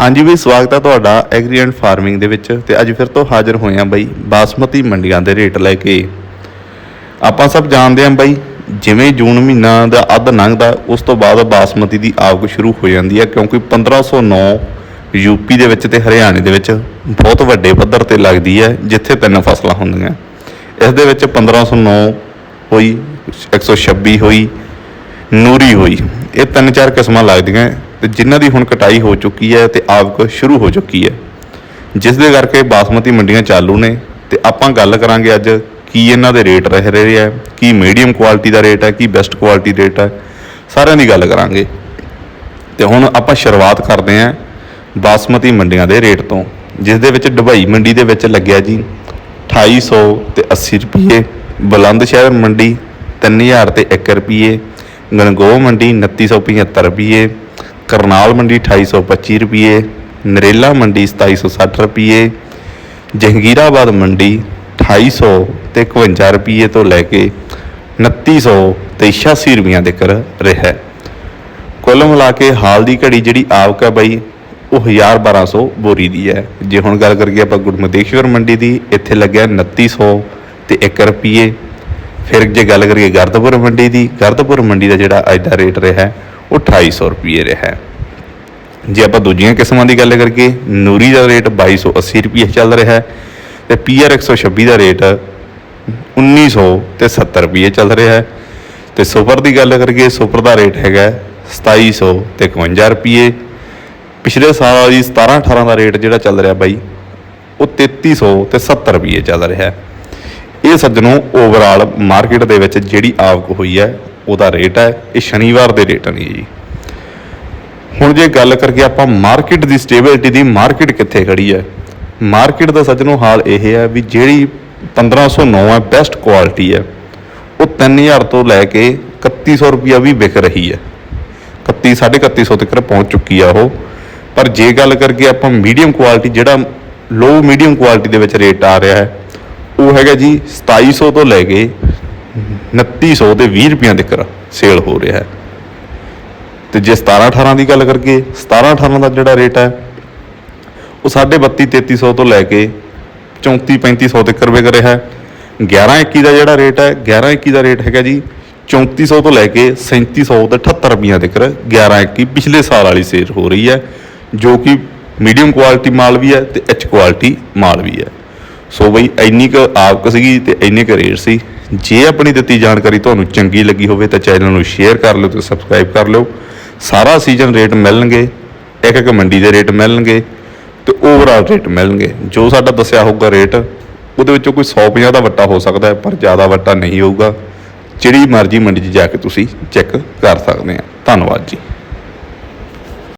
ਹਾਂਜੀ ਵੀ ਸਵਾਗਤ ਹੈ ਤੁਹਾਡਾ ਐਗਰੀ ਐਂਡ ਫਾਰਮਿੰਗ ਦੇ ਵਿੱਚ ਤੇ ਅੱਜ ਫਿਰ ਤੋਂ ਹਾਜ਼ਰ ਹੋਏ ਆ ਬਾਈ ਬਾਸਮਤੀ ਮੰਡੀਆਂ ਦੇ ਰੇਟ ਲੈ ਕੇ। ਆਪਾਂ ਸਭ ਜਾਣਦੇ ਹਾਂ ਬਾਈ, ਜਿਵੇਂ ਜੂਨ ਮਹੀਨਾ ਦਾ ਅੱਧ ਲੰਘਦਾ, ਉਸ ਤੋਂ ਬਾਅਦ ਬਾਸਮਤੀ ਦੀ ਆਵਕ ਸ਼ੁਰੂ ਹੋ ਜਾਂਦੀ ਹੈ ਕਿਉਂਕਿ 1509 ਯੂਪੀ ਦੇ ਵਿੱਚ ਤੇ ਹਰਿਆਣੇ ਦੇ ਵਿੱਚ ਬਹੁਤ ਵੱਡੇ ਪੱਧਰ ਤੇ ਲੱਗਦੀ ਹੈ ਜਿੱਥੇ ਤਿੰਨ ਫਸਲਾਂ ਹੁੰਦੀਆਂ। ਇਸ ਦੇ ਵਿੱਚ 1509 ਹੋਈ 126 ਹੋਈ ਨੂਰੀ ਹੋਈ। ਇਹ ਤਿੰਨ ਚਾਰ ਕਿਸਮਾਂ ਲੱਗਦੀਆਂ ਹੈ ਤੇ ਜਿਨ੍ਹਾਂ ਦੀ ਹੁਣ ਕਟਾਈ ਹੋ ਚੁੱਕੀ ਹੈ ਤੇ ਆਵਕ ਸ਼ੁਰੂ ਹੋ ਚੁੱਕੀ ਹੈ। ਜਿਸ ਦੇ ਕਰਕੇ ਬਾਸਮਤੀ ਮੰਡੀਆਂ ਚਾਲੂ ਨੇ ਤੇ ਆਪਾਂ ਗੱਲ ਕਰਾਂਗੇ ਅੱਜ ਕੀ ਇਹਨਾਂ ਦੇ ਰੇਟ ਰਹਿ ਰਹੇ ਆ ਕੀ ਮੀਡੀਅਮ ਕੁਆਲਿਟੀ ਦਾ ਰੇਟ ਹੈ, ਕੀ ਬੈਸਟ ਕੁਆਲਿਟੀ ਰੇਟ ਹੈ, ਸਾਰਿਆਂ ਦੀ ਗੱਲ ਕਰਾਂਗੇ। ਤੇ ਹੁਣ ਆਪਾਂ ਸ਼ੁਰੂਆਤ ਕਰਦੇ ਹਾਂ ਬਾਸਮਤੀ ਮੰਡੀਆਂ ਦੇ ਰੇਟ ਤੋਂ, ਜਿਸ ਦੇ ਵਿੱਚ ਡੁਬਈ ਮੰਡੀ ਦੇ ਵਿੱਚ ਲੱਗਿਆ ਜੀ 2800 ਤੇ 80 ਰੁਪਏ ਬੁਲੰਦ ਸ਼ਹਿਰ ਮੰਡੀ 3000 ਤੇ 1 ਰੁਪਏ ਗਣਗੋਹ ਮੰਡੀ 2975 ਰੁਪਏ ਕਰਨਾਲ ਮੰਡੀ 2825 ਰੁਪਏ ਨਰੇਲਾ ਮੰਡੀ 2760 ਰੁਪਏ ਜਹੰਗੀਰਾਬਾਦ ਮੰਡੀ 2800 ਤੇ 51 ਰੁਪਏ ਤੋਂ ਲੈ ਕੇ 2900 ਤੇ 86 ਰੁਪਈਆਂ ਤੱਕ ਰਿਹਾ ਹੈ। ਕੁੱਲ ਮਿਲਾ ਕੇ ਹਾਲ ਦੀ ਘੜੀ ਜਿਹੜੀ ਆਵਕ ਹੈ ਬਾਈ, ਉਹ 1000 1200 ਬੋਰੀ ਦੀ ਹੈ ਜੇ ਹੁਣ ਗੱਲ ਕਰੀਏ ਆਪਾਂ ਗੁਰਮਦੇਸ਼ਵਰ ਮੰਡੀ ਦੀ, ਇੱਥੇ ਲੱਗਿਆ 2900 ਤੇ 1 ਰੁਪਏ ਫਿਰ ਜੇ ਗੱਲ ਕਰੀਏ ਗਰਦਪੁਰ ਮੰਡੀ ਦੀ ਗਰਦਪੁਰ ਮੰਡੀ ਦਾ ਜਿਹੜਾ ਅੱਜ ਦਾ ਰੇਟ ਰਿਹਾ ਹੈ, ਉਹ 2800 ਰੁਪਏ ਰਿਹਾ ਜੇ ਆਪਾਂ ਦੂਜੀਆਂ ਕਿਸਮਾਂ ਦੀ ਗੱਲ ਕਰੀਏ ਨੂਰੀ ਦਾ ਰੇਟ 2280 ਰੁਪਏ ਚੱਲ ਰਿਹਾ ਹੈ ਤੇ ਪੀਆਰ 126 ਦਾ ਰੇਟ 1900 ਤੇ 70 ਰੁਪਏ ਚੱਲ ਰਿਹਾ ਹੈ। ਤੇ ਸੁਪਰ ਦੀ ਗੱਲ ਕਰੀਏ ਸੁਪਰ ਦਾ ਰੇਟ ਹੈਗਾ 2700 ਤੇ 51 ਰੁਪਏ ਪਿਛਲੇ ਸਾਲ ਵਾਲੀ 17 18 ਦਾ ਰੇਟ ਜਿਹੜਾ ਚੱਲ ਰਿਹਾ ਬਾਈ ਉਹ 3300 ਤੇ 70 ਰੁਪਏ ਚੱਲ ਰਿਹਾ ਹੈ। ਇਹ ਸੱਜਣੋ ਓਵਰਆਲ ਮਾਰਕੀਟ ਦੇ ਵਿੱਚ ਜਿਹੜੀ ਆਵਕ ਹੋਈ ਹੈ, ਉਹਦਾ ਰੇਟ ਹੈ, ਇਹ ਸ਼ਨੀਵਾਰ ਦੇ ਰੇਟ ਨੇ ਜੀ। ਹੁਣ ਜੇ ਗੱਲ ਕਰਕੇ ਆਪਾਂ ਮਾਰਕੀਟ ਦੀ ਸਟੇਬਿਲਿਟੀ ਦੀ ਮਾਰਕੀਟ ਕਿੱਥੇ ਖੜੀ ਹੈ? ਮਾਰਕੀਟ ਦਾ ਸੱਜਣੋ ਹਾਲ ਇਹ ਹੈ ਵੀ ਜਿਹੜੀ 1509 ਹੈ ਬੈਸਟ ਕੁਆਲਿਟੀ ਹੈ, ਉਹ 3000 ਤੋਂ ਲੈ ਕੇ 3100 ਰੁਪਿਆ ਵੀ ਵਿਕ ਰਹੀ ਹੈ। 31 3150 ਤੱਕ ਪਹੁੰਚ ਚੁੱਕੀ ਆ ਉਹ। ਪਰ ਜੇ ਗੱਲ ਕਰਕੇ ਆਪਾਂ ਮੀਡੀਅਮ ਕੁਆਲਿਟੀ ਜਿਹੜਾ ਲੋ ਮੀਡੀਅਮ ਕੁਆਲਿਟੀ ਦੇ ਵਿੱਚ ਰੇਟ ਆ ਰਿਹਾ ਹੈ ਉਹ ਹੈਗਾ ਜੀ 2700 ਤੋਂ ਲੈ ਕੇ 2900 ਤੇ 20 ਰੁਪਈਆ ਤੱਕ ਸੇਲ ਹੋ ਰਿਹਾ ਹੈ। ਤੇ ਜੇ 17 18 ਦੀ ਗੱਲ ਕਰਕੇ 17 18 ਦਾ ਜਿਹੜਾ ਰੇਟ ਹੈ, ਉਹ 32 3300 ਤੋਂ ਲੈ ਕੇ 34 3500 ਤੱਕ ਵਿਕ ਰਿਹਾ ਹੈ। 11 21 ਦਾ ਜਿਹੜਾ ਰੇਟ ਹੈ 11 21 ਦਾ ਰੇਟ ਹੈਗਾ ਜੀ 3400 ਤੋਂ ਲੈ ਕੇ 3700 ਤੇ 78 ਰੁਪਈਆ ਤੱਕ 11 21 ਪਿਛਲੇ ਸਾਲ ਵਾਲੀ ਸੇਲ ਹੋ ਰਹੀ ਹੈ, ਜੋ ਕਿ ਮੀਡੀਅਮ ਕੁਆਲਿਟੀ ਮਾਲ ਵੀ ਹੈ ਤੇ ਐਚ ਕੁਆਲਿਟੀ ਮਾਲ ਵੀ ਹੈ। ਸੋ ਬਈ, ਇੰਨੀ ਕੁ ਆਵਕ ਸੀਗੀ ਤੇ ਇੰਨੇ ਕੁ ਰੇਟ ਸੀ। ਜੇ ਆਪਣੀ ਦਿੱਤੀ ਜਾਣਕਾਰੀ ਤੁਹਾਨੂੰ ਚੰਗੀ ਲੱਗੀ ਹੋਵੇ ਤਾਂ ਚੈਨਲ ਨੂੰ ਸ਼ੇਅਰ ਕਰ ਲਿਓ ਤੇ ਸਬਸਕ੍ਰਾਈਬ ਕਰ ਲਿਓ। ਸਾਰਾ ਸੀਜ਼ਨ ਰੇਟ ਮਿਲਣਗੇ, ਇੱਕ ਇੱਕ ਮੰਡੀ ਦੇ ਰੇਟ ਮਿਲਣਗੇ ਤੇ ਓਵਰਆਲ ਰੇਟ ਮਿਲਣਗੇ। ਜੋ ਸਾਡਾ ਦੱਸਿਆ ਹੋਊਗਾ ਰੇਟ ਉਹਦੇ ਵਿੱਚੋਂ ਕੋਈ 150 ਦਾ ਵੱਟਾ ਹੋ ਸਕਦਾ ਹੈ, ਪਰ ਜ਼ਿਆਦਾ ਵੱਟਾ ਨਹੀਂ ਹੋਊਗਾ। ਜਿਹੜੀ ਮਰਜ਼ੀ ਮੰਡੀ 'ਚ ਜਾ ਕੇ ਤੁਸੀਂ ਚੈੱਕ ਕਰ ਸਕਦੇ ਆ। ਧੰਨਵਾਦ ਜੀ।